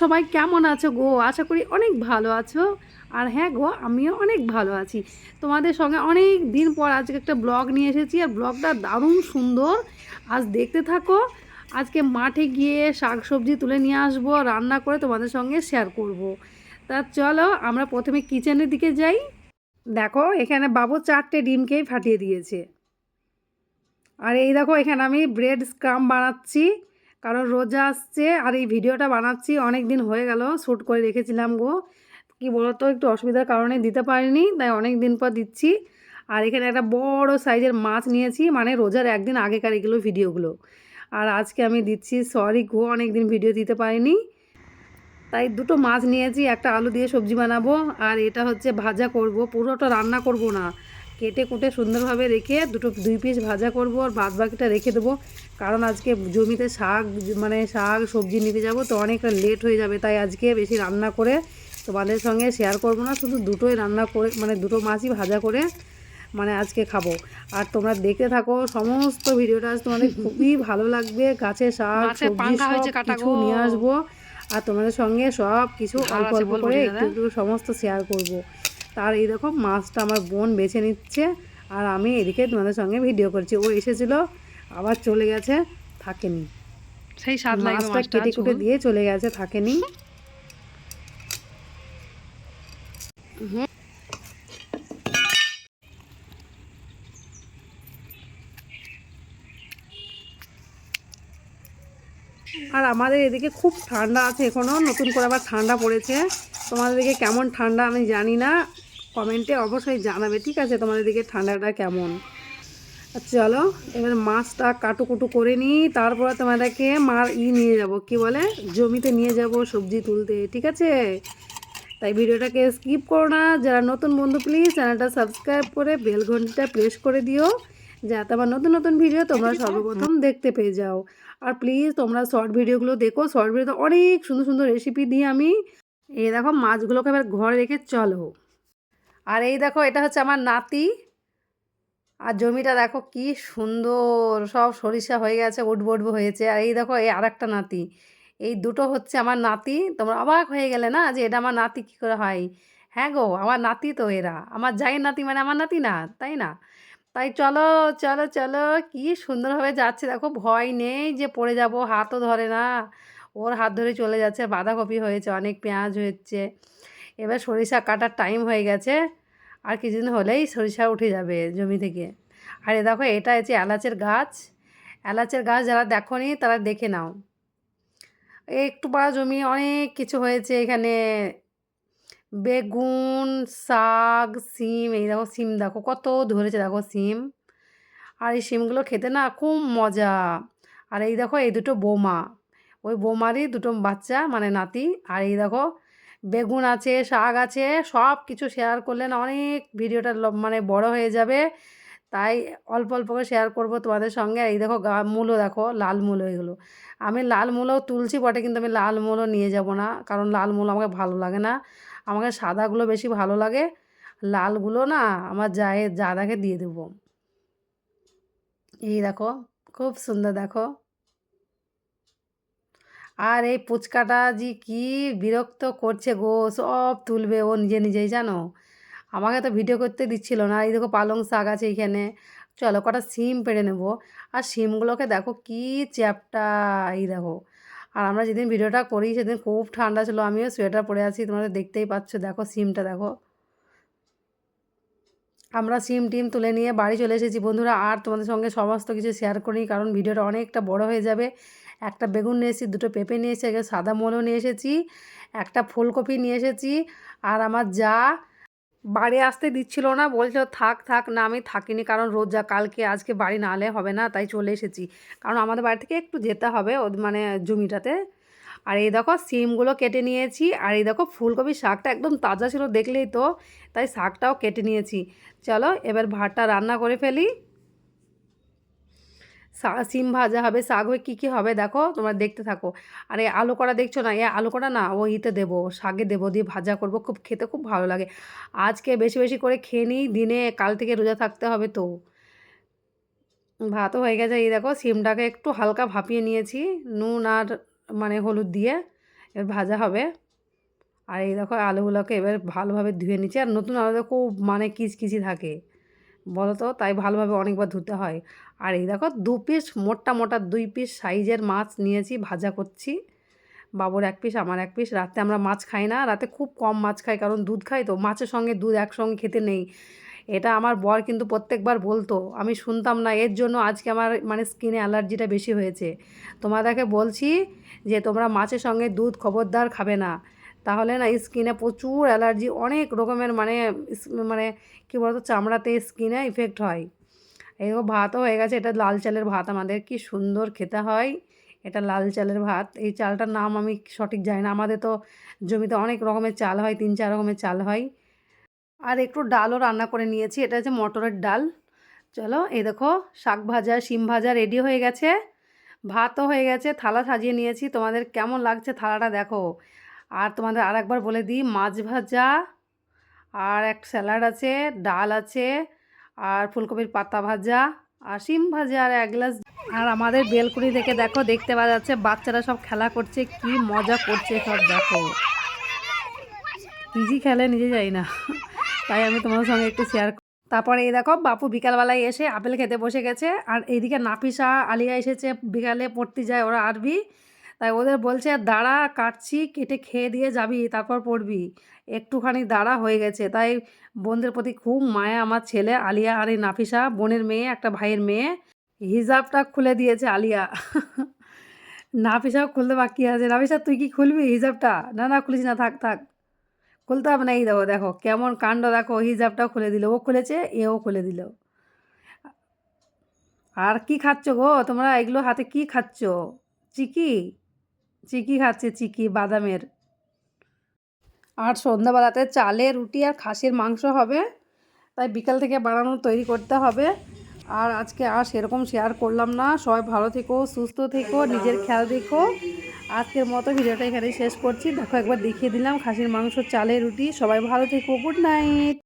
সবাই কেমন আছো গো? আশা করি অনেক ভালো আছো। আর হ্যাঁ গো, আমিও অনেক ভালো আছি। তোমাদের সঙ্গে অনেক দিন পর আজকে একটা ব্লগ নিয়ে এসেছি, আর ব্লগটা দারুণ সুন্দর। আজ দেখতে থাকো, আজকে মাঠে গিয়ে শাক সবজি তুলে নিয়ে আসব রান্না করে তোমাদের সঙ্গে শেয়ার করব। তা চলো, আমরা প্রথমে কিচেনের দিকে যাই। দেখো, এখানে বাবু চারটে ডিমকেই ফাটিয়ে দিয়েছে। আর এই দেখো, এখানে আমি ব্রেড স্ক্রাম বানাচ্ছি। কারণ রোজা আসছে আর এই ভিডিওটা বানাচ্ছি অনেক দিন হয়ে গেল, শ্যুট করে রেখেছিলাম গো। কি বলতো, একটু অসুবিধার কারণে দিতে পারিনি, তাই অনেক দিন পর দিচ্ছি। আর এখানে একটা বড় সাইজের মাছ নিয়েছি মানে রোজার একদিন আগেকার এগুলো ভিডিওগুলো। আর আজকে আমি দিচ্ছি সরি গো অনেক দিন ভিডিও দিতে পারিনি। তাই দুটো মাছ নিয়েছি, একটা আলু দিয়ে সবজি বানাবো, আর এটা হচ্ছে ভাজা করব, পুরোটা রান্না করব না। কেটে কুটে সুন্দরভাবে রেখে দুটো দুই পিস ভাজা করব আর বাদ বাকিটা রেখে দেবো। কারণ আজকে জমিতে শাক মানে শাক সবজি নিতে যাব তো অনেকটা লেট হয়ে যাবে। তাই আজকে বেশি রান্না করে তোমাদের সঙ্গে শেয়ার করব না। শুধু দুটোই রান্না করে মানে দুটো মাছই ভাজা করে মানে আজকে খাব। আর তোমরা দেখতে থাকো সমস্ত ভিডিওটা আজ তোমাদের খুবই ভালো লাগবে। গাছে শাক সবজি সব কিছু নিয়ে আসব। আর তোমাদের সঙ্গে সব কিছু অল্প অল্প করে একটু একটু সমস্ত শেয়ার করব। তার এই দেখো মাছটা আমার বোন বেছে নিচ্ছে আর আমি এদিকে তোমাদের সঙ্গে ভিডিও করছি। ও এসেছিল আবার চলে গেছে থাকেনি। সেই স্বাদ মাছটা কেটে কুটে দিয়ে চলে গেছে থাকেনি। আর আমাদের এদিকে খুব ঠান্ডা আছে এখনও নতুন করে আবার ঠান্ডা পড়েছে। তোমাদের দিকে কেমন ঠান্ডা আমি জানি না। কমেন্টে অবশ্যই জানাবে, ঠিক আছে? তোমাদের দিকে ঠান্ডাটা কেমন? আর চলো, এবার মাছটা কাটুকুটু করে নিই, তারপরে তোমাদেরকে মার ই নিয়ে যাব। কি বলে? জমিতে নিয়ে যাব সবজি তুলতে, ঠিক আছে? তাই ভিডিওটাকে স্কিপ করো না। যারা নতুন বন্ধু প্লিজ চ্যানেলটা সাবস্ক্রাইব করে বেল ঘন্টিটা প্রেস করে দিও, যাতে আমার নতুন নতুন ভিডিও তোমরা সর্বপ্রথম দেখতে পেয়ে যাও। আর প্লিজ তোমরা শর্ট ভিডিওগুলো দেখো। শর্ট ভিডিওতে অনেক সুন্দর সুন্দর রেসিপি দিই আমি। এই দেখো মাছগুলোকে এবার ঘরে রেখে চলো। আর এই দেখো, এটা হচ্ছে আমার নাতি। আর জমিটা দেখো কি সুন্দর, সব সরিষা হয়ে গেছে, উঠবো উঠবো হয়েছে। আর এই দেখো, এই আর একটা নাতি। এই দুটো হচ্ছে আমার নাতি। তোমরা অবাক হয়ে গেলে না যে এটা আমার নাতি কী করে হয়? হ্যাঁ গো, আমার নাতি তো এরা। আমার যাই নাতি মানে আমার নাতি না, তাই না? তাই চলো চলো চলো, কি সুন্দরভাবে যাচ্ছে। দেখো, ভয় নেই যে পড়ে যাব, হাতও ধরে না। ওর হাত ধরে চলে যাচ্ছে, বাঁধাকপি হয়েছে, অনেক পেঁয়াজ হয়েছে। এবার সরিষা কাটার টাইম হয়ে গেছে, আর কিছুদিন হলেই সরিষা উঠে যাবে জমি থেকে। আর এ দেখো, এটা হচ্ছে এলাচের গাছ। এলাচের গাছ যারা দেখোনি, তারা দেখে নাও। একটু পাড়া জমি, অনেক কিছু হয়েছে এখানে। বেগুন, শাক, সিম, এই দেখো, সিম দেখো, কত ধরেছে দেখো সিম। আর এই সিমগুলো খেতে না খুব মজা। আর এই দেখো, এই দুটো বোমা। ওই বোমারই দুটো বাচ্চা মানে নাতি। আর এই দেখো, বেগুন আছে, শাক আছে সব কিছু শেয়ার করলে না অনেক ভিডিওটা মানে বড় হয়ে যাবে। তাই অল্প অল্প করে শেয়ার করব তোমাদের সঙ্গে। এই দেখো, গা মূলো দেখো, লাল মূলো এগুলো আমি লাল মূলো তুলছি বটে, কিন্তু আমি লাল মূলো নিয়ে যাব না, কারণ লাল মূলো আমাকে ভালো লাগে না। আমাকে সাদাগুলো বেশি ভালো লাগে। লালগুলো না আমার যায় জাদাকে দিয়ে দেবো। এই দেখো, খুব সুন্দর দেখো। আর এই পুচকাটা যে কি বিরক্ত করছে গো, সব তুলবে ও নিজে নিজেই, জানো? আমাকে তো ভিডিও করতে দিচ্ছিল না। এই দেখো পালং শাক আছে এইখানে চলো কটা সিম পেড়ে নেব। আর সিমগুলোকে দেখো কি চ্যাপটা, এই দেখো। আর আমরা যেদিন ভিডিওটা করি সেদিন খুব ঠান্ডা ছিল, আমিও সোয়েটার পরে আছি তোমাদের দেখতেই পাচ্ছ, দেখো সিমটা দেখো। আমরা সিম টিম তুলে নিয়ে বাড়ি চলে এসেছি। বন্ধুরা, আর তোমাদের সঙ্গে সমস্ত কিছু শেয়ার করি কারণ ভিডিওটা অনেকটা বড় হয়ে যাবে। একটা বেগুন নিয়ে এসেছি দুটো পেঁপে নিয়ে এসেছি একটা সাদা মূলও নিয়ে এসেছি, একটা ফুলকপি নিয়ে এসেছি আর আমার যা বাড়ি আসতে দিচ্ছিল না বলছিল, থাক থাক, না আমি থাকিনি কারণ রোজ যা কালকে, আজকে বাড়ি না এলে হবে না, তাই চলে এসেছি। কারণ আমাদের বাড়ি থেকে একটু যেতে হবে ওদ মানে জমিটাতে। আর এই দেখো সিমগুলো কেটে নিয়েছি আর এই দেখো ফুলকপি শাকটা একদম তাজা ছিল দেখলেই তো, তাই শাকটাও কেটে নিয়েছি। চলো এবার ভাতটা রান্না করে ফেলি। সিম ভাজা হবে, শাক হয়ে কী কী হবে দেখো, তোমরা দেখতে থাকো। আর এই আলু করা দেখছ না? এ আলু করা না, ও ইতে দেবো, শাকে দেবো, দিয়ে ভাজা করব, খুব খেতে খুব ভালো লাগে। আজকে বেশি বেশি করে খেয়ে নিই, দিনে কাল থেকে রোজা থাকতে হবে তো। ভাতও হয়ে গেছে, এই দেখো, সিমটাকে একটু হালকা ভাপিয়ে নিয়েছি, নুন আর মানে হলুদ দিয়ে, এবার ভাজা হবে। আর এই দেখো, আলুগুলোকে এবার ভালোভাবে ধুয়ে নিচ্ছি, আর নতুন আলু খুব মানে কিচকিচি থাকে। বলো তো তাই ভালোভাবে অনেকবার ধুতে হয়। আর এই দেখো, দু পিস মোটা মোটা দুই পিস সাইজের মাছ নিয়েছি, ভাজা করছি। বাবুর এক পিস আমার এক পিস রাতে আমরা মাছ খাই না, রাতে খুব কম মাছ খাই, কারণ দুধ খাই তো। মাছের সঙ্গে দুধ একসঙ্গে খেতে নেই। এটা আমার বর কিন্তু প্রত্যেকবার বলতো। আমি শুনতাম না, এর জন্য আজকে আমার মানে স্কিনে অ্যালার্জিটা বেশি হয়েছে। তোমাদেরকে বলছি যে তোমরা মাছের সঙ্গে দুধ খবরদার খাবে না। তাহলে না স্কিনে প্রচুর অ্যালার্জি, অনেক রকমের মানে মানে কী বলতো, চামড়াতে স্কিনে ইফেক্ট হয়। এরকম ভাতও হয়ে গেছে, এটা লাল চালের ভাত, আমাদের কি সুন্দর খেতে হয়। এটা লাল চালের ভাত, এই চালটার নাম আমি সঠিক জানি না, আমাদের তো জমিতে অনেক রকমের চাল হয়, তিন চার রকমের চাল হয়। আর একটু ডালও রান্না করে নিয়েছি, এটা হচ্ছে মটরের ডাল। চলো, এই দেখো, শাক ভাজা, শিম ভাজা রেডি হয়ে গেছে। ভাতও হয়ে গেছে, থালা সাজিয়ে নিয়েছি, তোমাদের কেমন লাগছে থালাটা দেখো। আর তোমাদের আর একবার বলে দিই, মাছ ভাজা, আর এক স্যালাড আছে, ডাল আছে, আর ফুলকপির পাতা ভাজা, আর শিম ভাজা, আর এক গ্লাস। আর আমাদের বেলকুনি থেকে দেখো, দেখতে পাওয়া যাচ্ছে বাচ্চারা সব খেলা করছে, কি মজা করছে সব, দেখো। নিজেই খেলে নিজে যাই না, তাই আমি তোমাদের সঙ্গে একটু শেয়ার তারপরে এই দেখো, বাপু বিকালবেলায় এসে আপেল খেতে বসে গেছে, আর এইদিকে নাফিসা আলিয়া এসেছে, বিকালে পড়তে যায় ওরা আরবি। তাই ওদের বলছে, দাঁড়া, কাটছি, কেটে খেয়ে দিয়ে যাবি, তারপর পড়বি। একটুখানি দাঁড়া হয়ে গেছে। তাই বোনদের প্রতি খুব মায়া। আমার ছেলে আলিয়া আর এই নাফিসা, বোনের মেয়ে, একটা ভাইয়ের মেয়ে, হিজাবটা খুলে দিয়েছে আলিয়া। নাফিসাও খুলতে বাকি আছে। নাফিসা, তুই কি খুলবি হিজাবটা? না না, খুলিস না, থাক থাক। খুলতে হবে না, এই দেখো দেখো, কেমন কাণ্ড, দেখো, হিজাবটাও খুলে দিল। ও খুলেছে, এও খুলে দিল। আর কি খাচ্ছ গো? তোমরা এগুলো হাতে কি খাচ্ছ? চিকি? চিকি খাচ্ছে, চিকি, বাদামের। আর সন্ধ্যাবেলাতে চালে রুটি আর খাসির মাংস হবে, তাই বিকাল থেকে বানানো তৈরি করতে হবে। আর আজকে আর সেরকম শেয়ার করলাম না। সবাই ভালো থেকো, সুস্থ থেকো, নিজের খেয়াল রেখো। আজকের মতো ভিডিওটা এখানে শেষ করছি। দেখো একবার দেখিয়ে দিলাম, খাসির মাংস, চালের রুটি। সবাই ভালো থেকো গুড নাইট